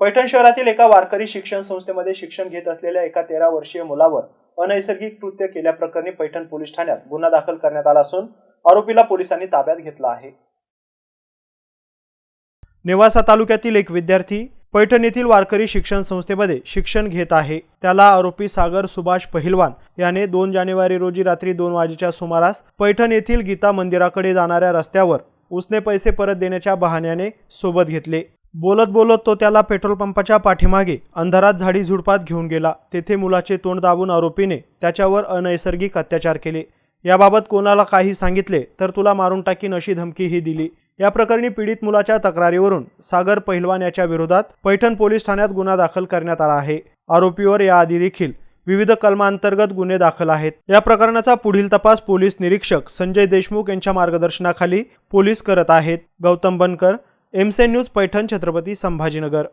पैठण शहरातील एका वारकरी शिक्षण संस्थेमध्ये शिक्षण घेत असलेल्या एका तेरा वर्षीय मुलावर अनैसर्गिक कृत्य केल्याप्रकरणी पैठण पोलीस ठाण्यात गुन्हा दाखल करण्यात आला असून आरोपीला पोलिसांनी ताब्यात घेतलं आहे. नेवासा तालुक्यातील एक विद्यार्थी पैठण येथील वारकरी शिक्षण संस्थेमध्ये शिक्षण घेत आहे. त्याला आरोपी सागर सुभाष पहिलवान याने दोन जानेवारी रोजी रात्री दोन वाजेच्या सुमारास पैठण येथील गीता मंदिराकडे जाणाऱ्या रस्त्यावर उसने पैसे परत देण्याच्या बहाण्याने सोबत घेतले. बोलत बोलत तो त्याला पेट्रोल पंपाच्या पाठीमागे अंधारात झाडी झुडपात घेऊन गेला. तेथे मुलाचे तोंड दाबून आरोपीने त्याच्यावर अनैसर्गिक अत्याचार केले. याबाबत कोणाला काही सांगितले तर तुला मारून टाकीन अशी धमकीही दिली. या प्रकरणी पीडित मुलाच्या तक्रारीवरून सागर पहिलवान याच्या विरोधात पैठण पोलीस ठाण्यात गुन्हा दाखल करण्यात आला आहे. आरोपीवर याआधी देखील विविध कलमांतर्गत गुन्हे दाखल आहेत. या प्रकरणाचा पुढील तपास पोलीस निरीक्षक संजय देशमुख यांच्या मार्गदर्शनाखाली पोलीस करत आहेत. गौतम बनकर एमसे न्यूज पैठण छत्रपती संभाजीनगर.